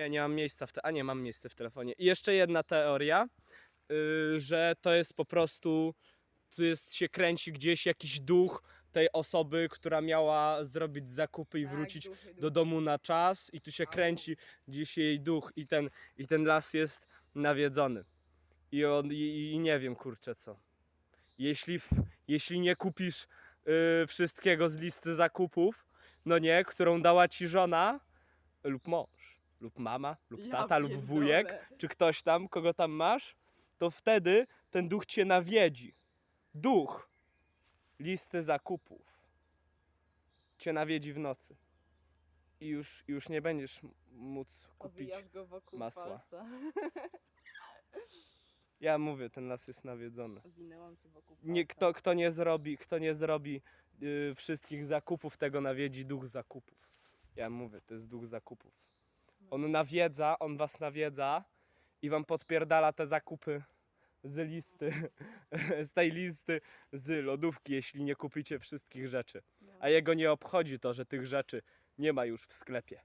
Nie, nie mam miejsca w te... A nie, mam miejsce w telefonie. I jeszcze jedna teoria, yy, że to jest po prostu... Tu jest, się kręci gdzieś jakiś duch tej osoby, która miała zrobić zakupy i Tak, wrócić duchy, do duchy. domu na czas i tu się Au. kręci gdzieś jej duch i ten, i ten las jest nawiedzony. I, on, i, i nie wiem kurczę co. Jeśli, w, jeśli nie kupisz y, wszystkiego z listy zakupów, no nie, którą dała ci żona lub mąż, lub mama, lub Ja tata, lub pierdolę. wujek, czy ktoś tam, kogo tam masz, to wtedy ten duch cię nawiedzi. Duch listy zakupów cię nawiedzi w nocy. I już, już nie będziesz m- móc kupić. Owijasz go wokół masła. palca. Ja mówię, ten las jest nawiedzony. Owinęłam cię wokół palca. Nie, kto, kto nie zrobi, kto nie zrobi y, wszystkich zakupów, tego nawiedzi duch zakupów. Ja mówię, to jest duch zakupów. On nawiedza, on was nawiedza i wam podpierdala te zakupy z listy, z tej listy z lodówki, jeśli nie kupicie wszystkich rzeczy. No. A jego nie obchodzi to, że tych rzeczy nie ma już w sklepie.